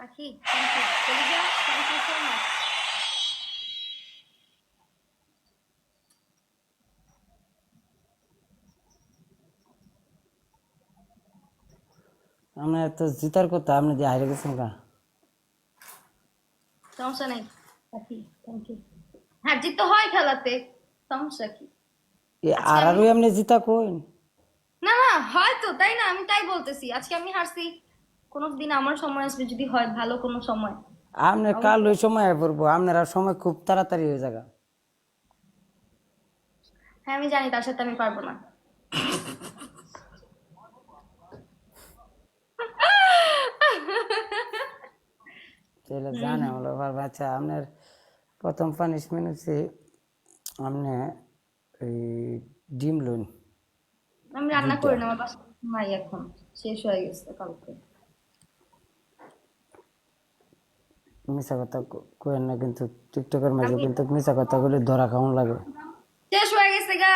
পাখি thank you কলিজা thank you so much আপনার তো জিতার কথা আপনি যে হারিয়ে গেছেন গা। সমস্যা নাই পাখি থ্যাংক ইউ হ্যাঁ জিততে হয় খেলাতে সমস্যা কি? এ আর আরও আপনি জিতা কইন না না হয়তো তাই না আমি তাই বলতেছি। আজকে আমি হারছি। কোনো দিন আমার সময় আসবে যদি হয় ভালো কোনো সময়। আপনার কাল ওই সময় পড়ব আপনার সময় খুব তাড়াতাড়ি হয়ে যাবে হ্যাঁ আমি জানি তার সাথে আমি পারব না। তাহলে জানে পারবে আচ্ছা আপনার প্রথম পানিশমেন্ট হচ্ছে আপনি ওই ডিম লোন আমি রান্না করে না আমার বাসা নাই এখন শেষ হয়ে গেছে কালকে। মিশা কথা কেন না কিন্তু টিকটকের মাঝে কিন্তু মিশা কথা বলে ধরা কেমন লাগে শেষ হয়ে গেছে গা।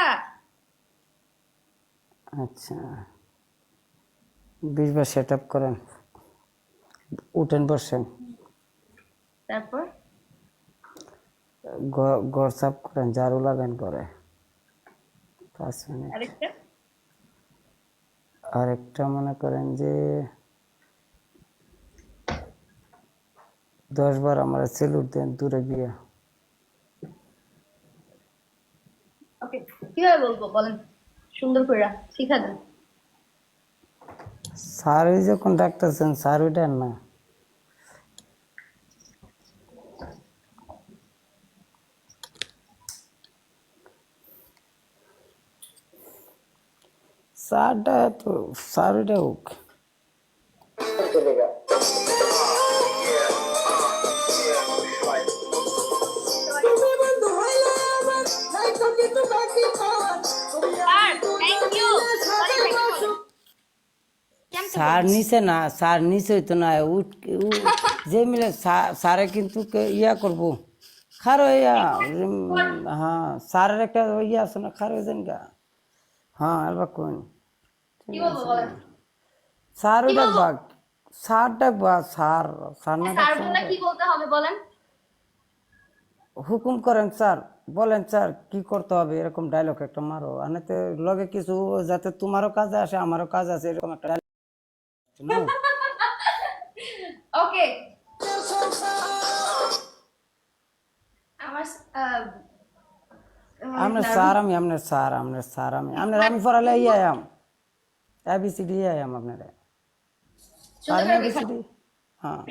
আচ্ছা। বিশ বার সেট আপ করেন। উঠেন বসেন। তারপর? ঘর সাফ করেন ঝাড়ু লাগান করে পাঁচ মিনিট। আরেকটা মনে করেন যে দশ বার আমার সেলুট দেন দূরে গিয়ে। ওকে কীভাবে বলব বলেন? সুন্দর করে শিখা দেন। স্যার ওই যখন ডাক্তারছেন স্যার ওইটার না। স্যারটা তো স্যার ওইটা হোক। স্যার নিচে না স্যার নিচে হইতো না উঠ যে মিলে স্যারে কিন্তু ইয়া করব। খারো ইয়া হ্যাঁ স্যারের একটা ইয়া আছে না খারো যেন গা। হ্যাঁ এবার কোন। স্যার ওই ডাকবা স্যার ডাকবা স্যার স্যার না কি বলতে হবে বলেন? হুকুম করেন স্যার বলেন স্যার কি করতে হবে? এরকম ডায়লগ একটা মারো। আনাতে লগে কিছু যাতে তোমারও কাজে আসে আমারও কাজ আছে এরকম একটা dialogue নাও। ওকে আমার আহ, আপনার স্যার আমি আপনার স্যার আপনার স্যার আমি পড়ালে ইয়ে আম এবিসিডি ইয়ে আম আপনার লেখা। এবিসিডি হ্যাঁ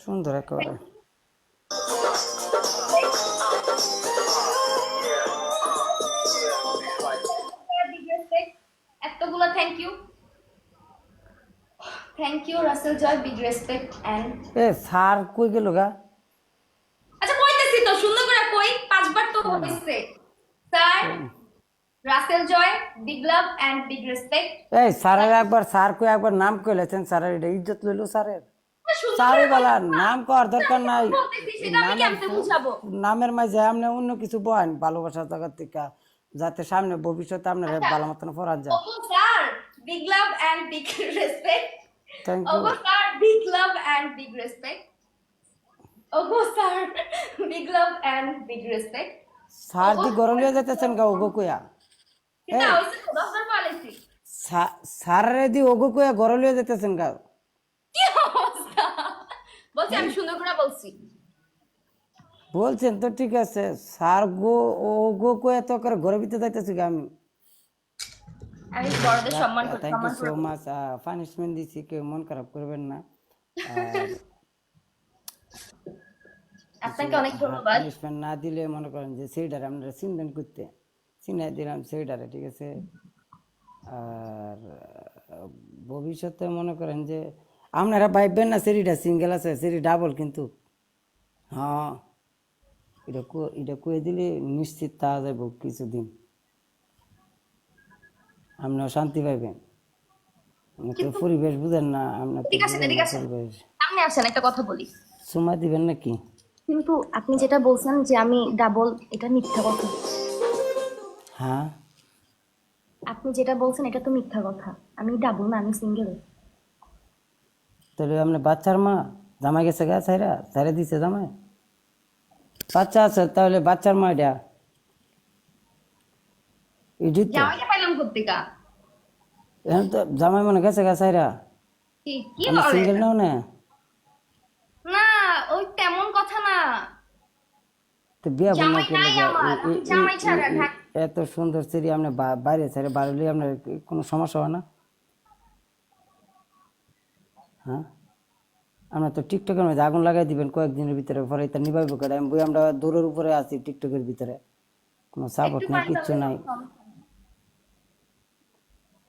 সুন্দর একেবারে. এতগুলো thank you thank you Rasel Joy big respect and A sir কই গেল গা? আচ্ছা কইতেছি তো সুন্দর করে কই পাঁচবার তো হইছে। Sir Rasel Joy big love and big respect এই স্যারের একবার স্যার কই একবার নাম কইলেছেন স্যারের এটা ইজ্জত লইলো স্যারের। স্যারই বলা নাম কর দরকার নাই। নামের মাঝে আপনি অন্য কিছু বলেন ভালোবাসার জায়গা থেকে যাতে সামনে ভবিষ্যতে আপনার ভালো মতন পড়া যায়। Sir big love and big respect thank you ওগো sir big love and big respect ওগো sir big love and big respect sir দি গরলিয়া যেতেছেন গা ওগো পালাইছি স্যারে দি ওগো কইয়া গরলিয়া যেতেছেন গা বলছি আমি সুন্দর করে বলছি বলছেন তো ঠিক আছে স্যার গো ওগো কইয়া তো করে ঘরের ভিতরে যাইতেছি গা আমি আমি বড়দের সম্মান করি thank you so much punishment দিছি কেউ মন খারাপ করবেন না। আর আপনাকে অনেক ধন্যবাদ। পানিশমেন্ট না দিলে মনে করেন যে সেইটারে চিনবেন করতে। চিনাই দিলাম সেইটারে ঠিক আছে? আর ভবিষ্যতে মনে করেন যে আপনারা ভাববেন না সেরিটা সিঙ্গেল আছে সেরি ডাবল কিন্তু হ্যাঁ এটা এটা কয়ে দিলে নিশ্চিত তা যাব কিছুদিন। আপনারা শান্তি পাইবেন। আপনি তো পরিবেশ বুঝেন না আপনার ঠিক আছে, ঠিক আছে। সামনে আসেন একটা কথা বলি। সময় দিবেন নাকি? কিন্তু আপনি যেটা বলছেন যে আমি ডাবল এটা মিথ্যা কথা। হ্যাঁ। আপনি যেটা বলছেন এটা তো মিথ্যা কথা। আমি ডাবল না আমি সিঙ্গেল তাহলে আপনি বাচ্চার মা জামাই গেছে গা সাইরা সাইরা দিছে জামাই? বাচ্চা আছে তাহলে বাচ্চার মাইডা ইডিট তো কোথেকা এখন তো জামাই মনে গেছে গা সাইরা। কি আমি সিঙ্গেল নাও না। না ওই তেমন কথা না। তো বিয়া জামাই ছাড়া এত সুন্দর সিরি আপনি বাইরে ছেড়ে বাড়লে আপনার কোনো সমস্যা হয় না? হ্যাঁ? আমরা তো টিকটকের মধ্যে আগুন লাগাই দিবেন কয়েকদিনের ভিতরে পরে নিবাইব করে আমি আমরা দূরের উপরে আছি টিকটকের ভিতরে। কোনো সাপোর্ট নাই কিচ্ছু নাই।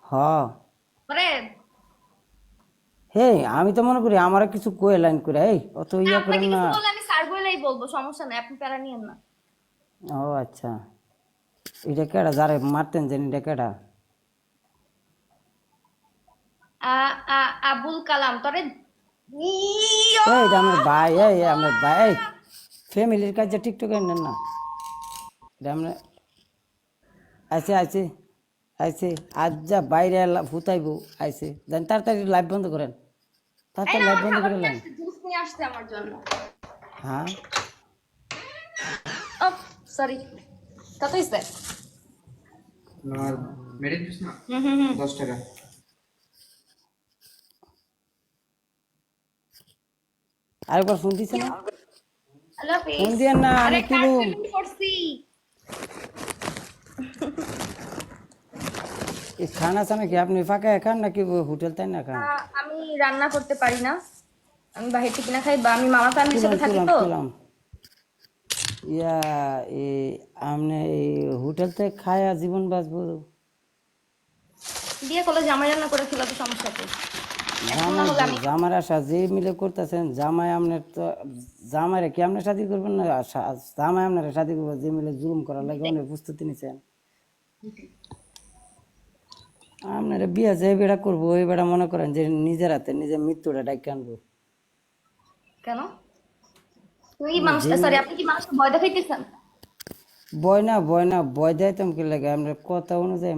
হ পরে হে আমি তো মনে করি আমার কিছু কয়ে লাইন করে এই অত ইয়া আপনাকে করেন না। কিছু বললে আমি স্যার বলেই বলব সমস্যা নাই আপনি প্যারা নিয়েন না। ও আচ্ছা। এটা কেডা? যারে মারতেন জানি এটা কেডা? আ- আ- আবুল কালাম তরে! এই আমার ভাই এই আমার ভাই ফ্যামিলির কাছে টিকটকে নেন না। এটা আমরা আছে আছে আছে আজ যা বাইরে ফুতাইবো আইছে। দেন তাড়াতাড়ি লাইভ বন্ধ করেন। তাড়াতাড়ি লাইভ বন্ধ করে লাইন জুস নিয়ে আসছে আমার জন্য। হ্যাঁ? ও সরি কত ইসে আর মেরিট জুস না? হুম হুম হুম। দশ টাকা। আরেকবার ফোন দিছে না? ফোন দিয়ে না আমি তুলুম। এই খানা চানা কি আপনি ফাঁকা খান নাকি হোটেল তাই না খান? আমি রান্না করতে পারি না। আমি বাহির থেকে না খাই বা আমি মামা ফ্যামিলির সাথে থাকি তো। ইয়া এই আপনি এই হোটেল থেকে খায়া জীবন বাঁচবো। বিয়ে করলে জামাই রান্না করে খেলাতে সমস্যা কি? জামার আশা যে মিলে করতেছেন জামাই আপনার তো জামাইরে কি আপনার শাদি করবেন না? জামাই আপনার শাদি করব যে মিলে জুলুম করার লাগে অনেক প্রস্তুতি নিছেন। আপনার বিয়া যে বেড়া করব ওই বেড়া মনে করেন যে নিজের হাতে নিজের মৃত্যুটা ডাকি আনব। কেন? তুমি কি মানুষ সরি আপনি কি মানুষকে ভয় দেখাইতেছেন? ভয় না ভয় না ভয় দেয় তুমি কি লাগে? আমরা কথা অনুযায়ী